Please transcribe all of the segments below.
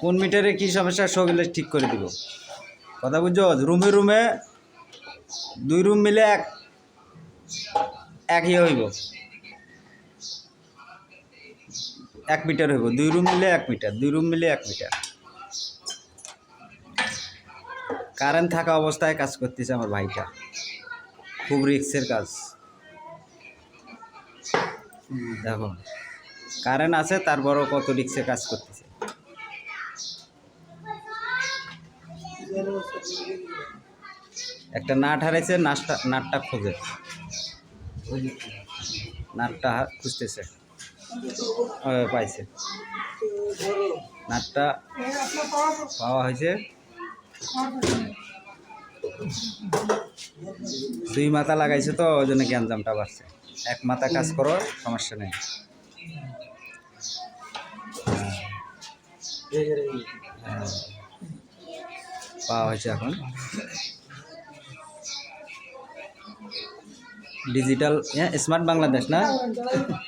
কোন মিটারে কি সমস্যা সবগুলো ঠিক করে দিব। কথা বুঝছ? রুমে রুমে দুই রুম মিলে এক এক ইয়ে হইব। এক মিটার হইব। দুই রুম মিলে এক মিটার, দুই রুম মিলে এক মিটার। কারেন্ট থাকা অবস্থায় কাজ করতেছে আমার ভাইটা। খুব রিক্সের কাজ। দেখো, কারেন্ট আছে, তারপরও কত রিক্সে কাজ করতেছে। একটা নাট হারাইছে নাটটা নাটটা খোঁজে। নাটটা খুঁজতেছে। পাইছে। নাটটা পাওয়া হয়েছে। দুই মাথা লাগাইছে তো, ওই জন্য গ্যাঞ্জামটা বাড়ছে। এক মাথা কাজ করো, সমস্যা নেই। হ্যাঁ। পাওয়া হয়েছে এখন। ডিজিটাল স্মার্ট বাংলাদেশ না?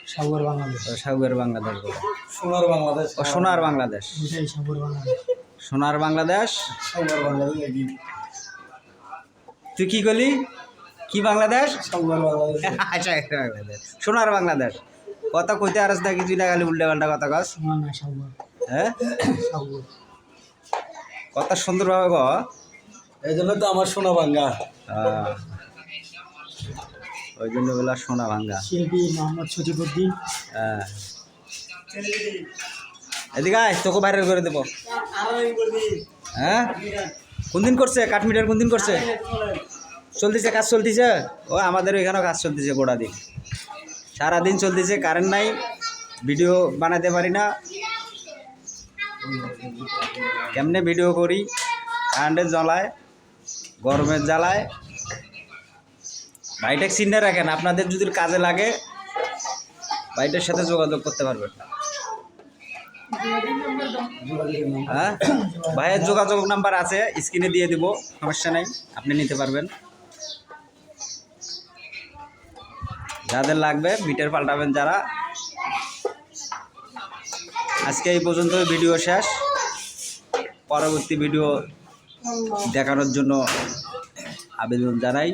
সাগর বাংলাদেশ। ও, সাউয়ের বাংলাদেশ বলে। সোনার বাংলাদেশ। ও সোনার বাংলাদেশ। সাগর সোনার বাংলাদেশ? সাগর তুই কি করলি? কি বাংলাদেশ? সাগর বাংলাদেশ। আচ্ছা বাংলাদেশ। সোনার বাংলাদেশ। কথা কইতে আরস না কিছুই না খালি উল্টা পাল্টা কথা কস। না না সাগর। হ্যাঁ? সাগর। কথা সুন্দরভাবে ক এই জন্য তো আমার সোনা ভাঙ্গা। ওই জন্য বলা সোনা ভাঙ্গা। শিল্পী মোহাম্মদ সজিবুদ্দিন হ্যাঁ। এদিকে আয় তোকে বাইরে করে দেবো। হ্যাঁ? কোন দিন করছে? কাঠমিটার কোন দিন করছে? চলতেছে কাজ চলতেছে? ও আমাদের এখানেও কাজ চলতেছে গোড়া দিন সারাদিন চলতেছে কারেন্ট নাই ভিডিও বানাতে পারি না। কেমনে ভিডিও করি? কারেন্টের জ্বালায়, গরমের জ্বালায়। ভাইটাকে চিনে রাখেন, আপনাদের যদি কাজে লাগে, ভাইটার সাথে যোগাযোগ করতে পারবেন। হ্যাঁ? ভাইয়ের যোগাযোগ নাম্বার আছে স্ক্রিনে দিয়ে দিব, সমস্যা নেই, আপনি নিতে পারবেন। যাদের লাগবে মিটার পাল্টাবেন যারা। আজকে এই পর্যন্ত ভিডিও শেষ। পরবর্তী ভিডিও দেখানোর জন্য আবেদন জানাই।